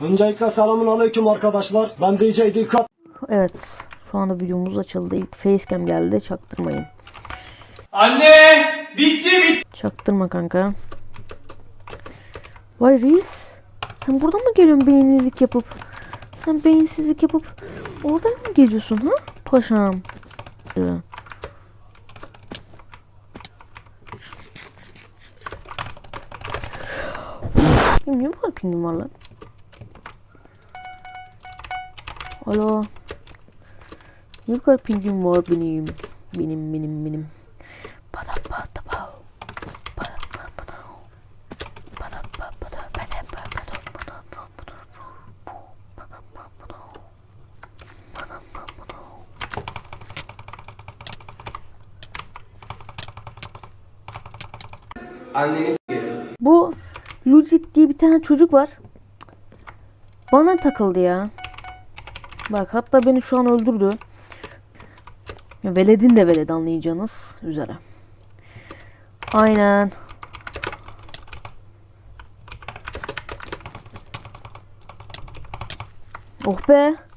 Öncelikle selamun aleyküm arkadaşlar. Ben DJ Dikkat. Evet. Şu anda videomuz açıldı. İlk facecam geldi. Çaktırmayın. Anne! Bitti bitti. Çaktırma kanka. Vay reis. Sen buradan mı geliyorsun beyinlilik yapıp? Sen beyinsizlik yapıp oradan mı geliyorsun ha? Paşam. Ee, niye bu kadar pingim var lan? Alo. Bu kadar pingim var benim? Benim benim benim. Pada pada pada. Anneniz Bu Lucid diye bir tane çocuk var. Bana takıldı ya. Bak hatta beni şu an öldürdü. Veledin de veled anlayacağınız üzere. Aynen. Oh be.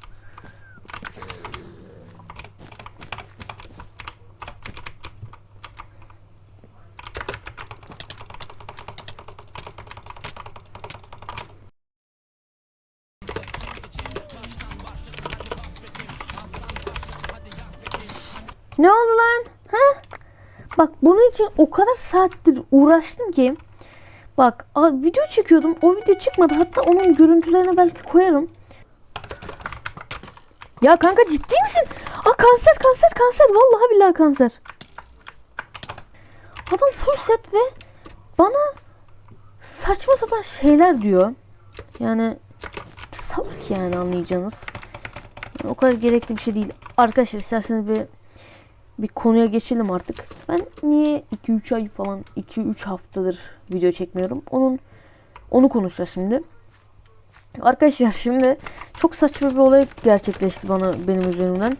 Ne oldu lan? Ha? Bak bunun için o kadar saattir uğraştım ki. Bak video çekiyordum. O video çıkmadı. Hatta onun görüntülerine belki koyarım. Ya kanka ciddi misin? Aa kanser kanser kanser. Vallahi billahi kanser. Adam full set ve bana saçma sapan şeyler diyor. Yani salak yani anlayacağınız. Yani o kadar gerekli bir şey değil. Arkadaşlar isterseniz bir bir konuya geçelim artık. Ben niye 2-3 ay falan 2-3 haftadır video çekmiyorum? Onun onu konuşacağız şimdi. Arkadaşlar şimdi çok saçma bir olay gerçekleşti bana benim üzerimden.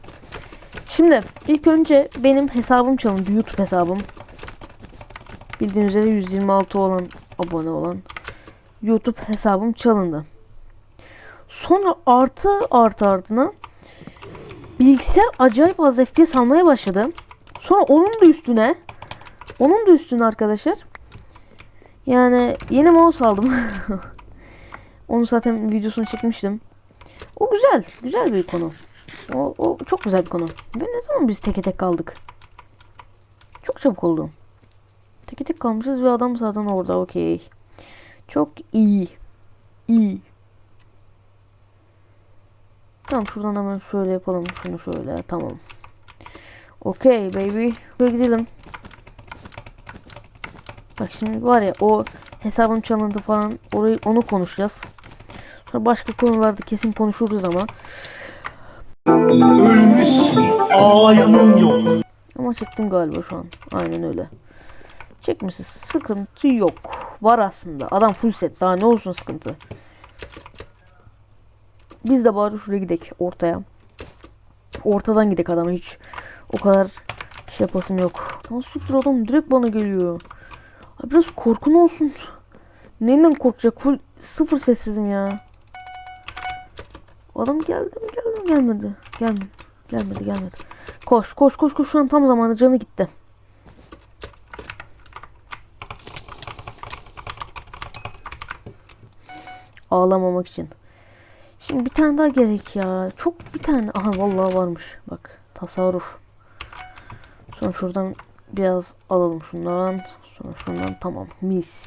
Şimdi ilk önce benim hesabım çalındı. YouTube hesabım. Bildiğiniz üzere 126 olan abone olan YouTube hesabım çalındı. Sonra artı artı ardına bilgisayar acayip az FPS almaya başladı. Sonra onun da üstüne onun da üstüne arkadaşlar yani yeni mouse aldım. Onu zaten videosunu çekmiştim. O güzel. Güzel bir konu. O, o çok güzel bir konu. Ve ne zaman biz teke tek kaldık? Çok çabuk oldu. Teke tek kalmışız ve adam zaten orada okey. Çok iyi. İyi. Tamam şuradan hemen şöyle yapalım. Şunu şöyle tamam. Okey baby. Böyle gidelim. Bak şimdi var ya o hesabım çalındı falan orayı onu konuşacağız. Sonra başka konularda kesin konuşuruz ama. Ölmüşsün. Ağlayanın yok. Ama çektim galiba şu an. Aynen öyle. Çekmişiz. Sıkıntı yok. Var aslında. Adam full set. Daha ne olsun sıkıntı. Biz de bari şuraya gidek ortaya. Ortadan gidek adama hiç. O kadar şey yapasım yok. Nasıl adam direkt bana geliyor. Ay biraz korkun olsun. Neyinden korkacak? Full sıfır sessizim ya. Adam geldi mi geldi mi gelmedi. Gelmedi. Gelmedi gelmedi. Koş koş koş koş şu an tam zamanında canı gitti. Ağlamamak için. Şimdi bir tane daha gerek ya. Çok bir tane. Aha vallahi varmış. Bak tasarruf. Sonra şuradan biraz alalım şundan. Sonra şundan tamam. Mis.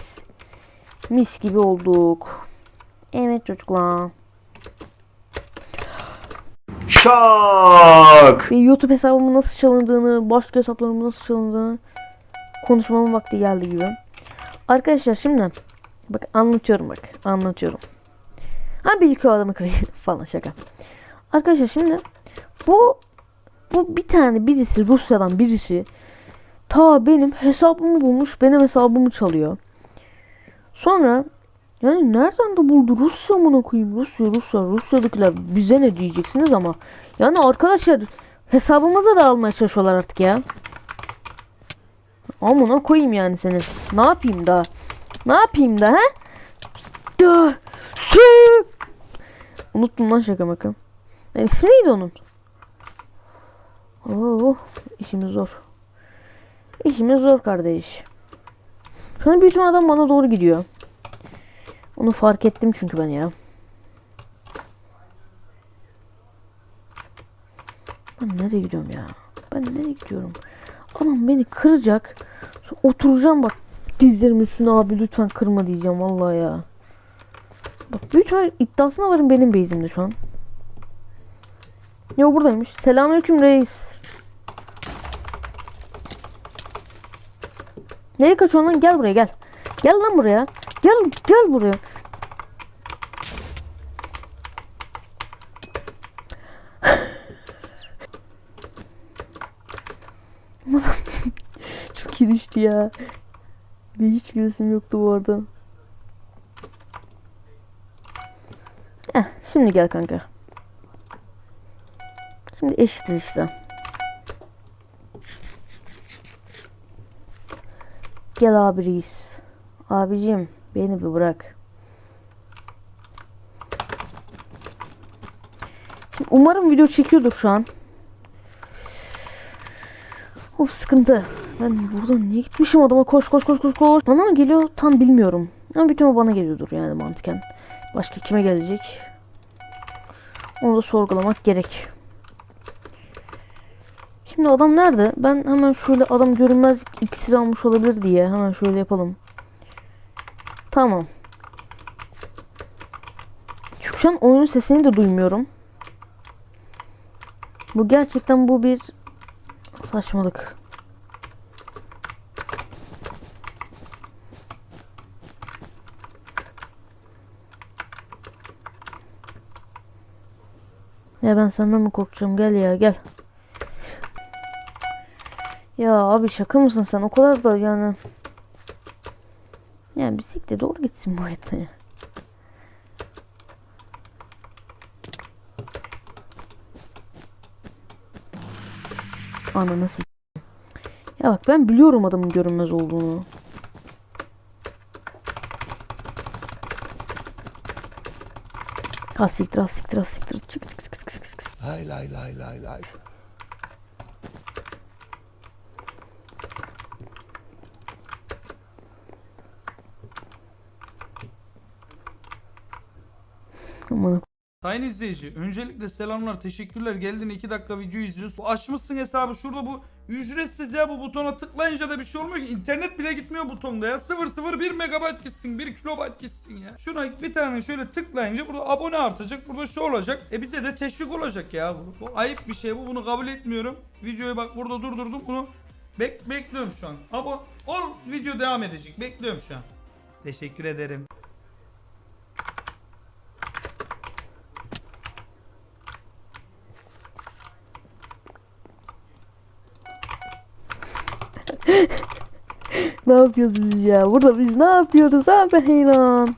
Mis gibi olduk. Evet çocuklar. Şak. Bir YouTube hesabımın nasıl çalındığını, başka hesaplarımın nasıl çalındığını konuşmamın vakti geldi gibi. Arkadaşlar şimdi bak anlatıyorum bak anlatıyorum. Ha bir iki adamı kırayım falan şaka. Arkadaşlar şimdi bu bu bir tane birisi Rusya'dan birisi ta benim hesabımı bulmuş benim hesabımı çalıyor. Sonra yani nereden de buldu Rusya mı koyayım Rusya Rusya Rusya'dakiler bize ne diyeceksiniz ama yani arkadaşlar hesabımıza da almaya çalışıyorlar artık ya. Amına koyayım yani seni. Ne yapayım da? Ne yapayım da he? Ya, sü Unuttum lan şaka maka. Yani ismi neydi onun? Oo, işimiz zor. İşimiz zor kardeş. Şu an büyük adam bana doğru gidiyor. Onu fark ettim çünkü ben ya. Ben nereye gidiyorum ya? Ben nereye gidiyorum? Anam beni kıracak. Oturacağım bak dizlerimin üstüne abi lütfen kırma diyeceğim vallahi ya. Bak büyük ihtimal iddiasına varım benim base'imde şu an. Yo buradaymış. Selamünaleyküm reis. Nereye kaçıyorsun lan? Gel buraya gel. Gel lan buraya. Gel gel buraya. Çok iyi düştü ya. Bir hiç gülesim yoktu bu arada. Şimdi gel kanka. Şimdi eşitiz işte. Gel abi reis. Abicim beni bir bırak. Şimdi umarım video çekiyordur şu an. O sıkıntı. Ben buradan niye gitmişim adama koş koş koş koş koş. Bana mı geliyor tam bilmiyorum. Ama bütün o bana geliyordur yani mantıken. Başka kime gelecek? Onu da sorgulamak gerek. Şimdi adam nerede? Ben hemen şöyle adam görünmez iksir almış olabilir diye hemen şöyle yapalım. Tamam. Çünkü şu an oyunun sesini de duymuyorum. Bu gerçekten bu bir saçmalık. Ya ben senden mi korkacağım? Gel ya gel. Ya abi şaka mısın sen? O kadar da yani. Yani bisiklet doğru gitsin bu hayata ya. Ananı s- Ya bak ben biliyorum adamın görünmez olduğunu. Ha siktir ha siktir ha siktir. Çık çık çık çık çık çık. Lay lay lay lay lay. Aman Sayın izleyici, öncelikle selamlar, teşekkürler. Geldin 2 dakika video izliyorsun. Açmışsın hesabı şurada bu ücretsiz ya bu butona tıklayınca da bir şey olmuyor ki. İnternet bile gitmiyor butonda ya. 001 megabayt gitsin, 1 kilobayt gitsin ya. Şuna bir tane şöyle tıklayınca burada abone artacak, burada şu olacak. E bize de teşvik olacak ya bu. Bu ayıp bir şey bu, bunu kabul etmiyorum. Videoyu bak burada durdurdum bunu. Bek bekliyorum şu an. Abo ol video devam edecek. Bekliyorum şu an. Teşekkür ederim. Ne yapıyoruz biz ya? Burada biz ne yapıyoruz abi heylan?